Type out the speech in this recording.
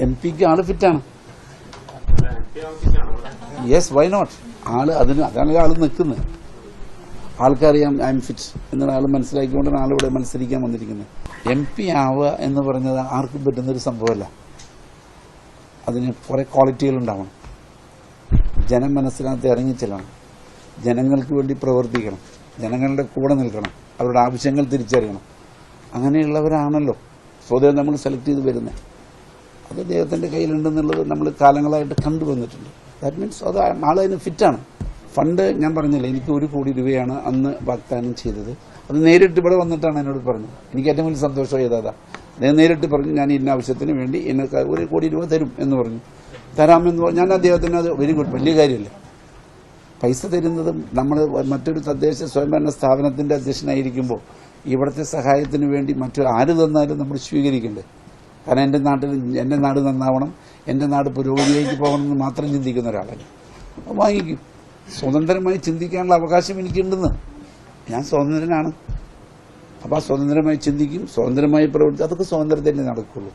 M പിക്ക് ആൾ ഫിറ്റാണ് യെസ് വൈ നോട്ട് ആൾ അതിന് അതാണ് ആൾ നിൽക്കുന്നത് ആൾക്കറിയാം ഐ എം ഫിറ്റ് എന്നുള്ള ആൾ മനസ്സിലാക്കിക്കൊണ്ടാണ് ആളിവിടെ മത്സരിക്കാൻ വന്നിരിക്കുന്നത് എം പി ആവുക എന്ന് പറഞ്ഞത് ആർക്കും പറ്റുന്നൊരു സംഭവമല്ല. അതിന് കുറെ ക്വാളിറ്റികൾ ഉണ്ടാവണം. ജനം മനസ്സിനകത്ത് ഇറങ്ങിച്ചെല്ലണം ജനങ്ങൾക്ക് വേണ്ടി പ്രവർത്തിക്കണം. ജനങ്ങളുടെ കൂടെ നിൽക്കണം. അവരുടെ ആവശ്യങ്ങൾ തിരിച്ചറിയണം. അങ്ങനെയുള്ളവരാണല്ലോ. സ്വതേ നമ്മൾ സെലക്ട് ചെയ്ത് വരുന്നത് അത് ദൈവത്തിന്റെ കയ്യിലുണ്ടെന്നുള്ളത് നമ്മൾ കാലങ്ങളായിട്ട് കണ്ടുവന്നിട്ടുണ്ട്. ദാറ്റ് മീൻസ് അത് ആളതിന് ഫിറ്റാണ് ഫണ്ട് ഞാൻ പറഞ്ഞില്ല എനിക്ക് ഒരു കോടി രൂപയാണ് അന്ന് വാഗ്ദാനം ചെയ്തത്. അത് നേരിട്ട് ഇവിടെ വന്നിട്ടാണ് എന്നോട് പറഞ്ഞത്. എനിക്ക് ഏറ്റവും വലിയ സന്തോഷം ഏതാതാ? അദ്ദേഹം നേരിട്ട് പറഞ്ഞു ഞാൻ ഇന്ന ആവശ്യത്തിന് വേണ്ടി എന്നെ ഒരു കോടി രൂപ തരും എന്ന് പറഞ്ഞു. തരാമെന്ന് പറഞ്ഞു ഞാൻ അദ്ദേഹത്തിന് അത് വെരി ഗുഡ് വലിയ കാര്യമില്ല. പൈസ തരുന്നതും നമ്മൾ മറ്റൊരു തദ്ദേശ സ്വയംഭരണ സ്ഥാപനത്തിന്റെ അധ്യക്ഷനായിരിക്കുമ്പോൾ ഇവിടുത്തെ സഹായത്തിന് വേണ്ടി മറ്റു ആര് തന്നാലും നമ്മൾ സ്വീകരിക്കണ്ടേ? കാരണം എന്റെ നാട്ടിൽ എന്റെ നാട് നന്നാവണം എന്റെ നാട് പുരോഗതിയിലേക്ക് പോകണമെന്ന് മാത്രം ചിന്തിക്കുന്ന ഒരാളാണ് വാങ്ങിക്കും. സ്വതന്ത്രമായി ചിന്തിക്കാനുള്ള അവകാശം എനിക്കുണ്ടെന്ന്. ഞാൻ സ്വതന്ത്രനാണ്. അപ്പോൾ ആ സ്വതന്ത്രമായി ചിന്തിക്കും സ്വതന്ത്രമായി പ്രവർത്തിക്കും. അതൊക്കെ സ്വാതന്ത്ര്യത്തിലേ നടക്കുള്ളൂ.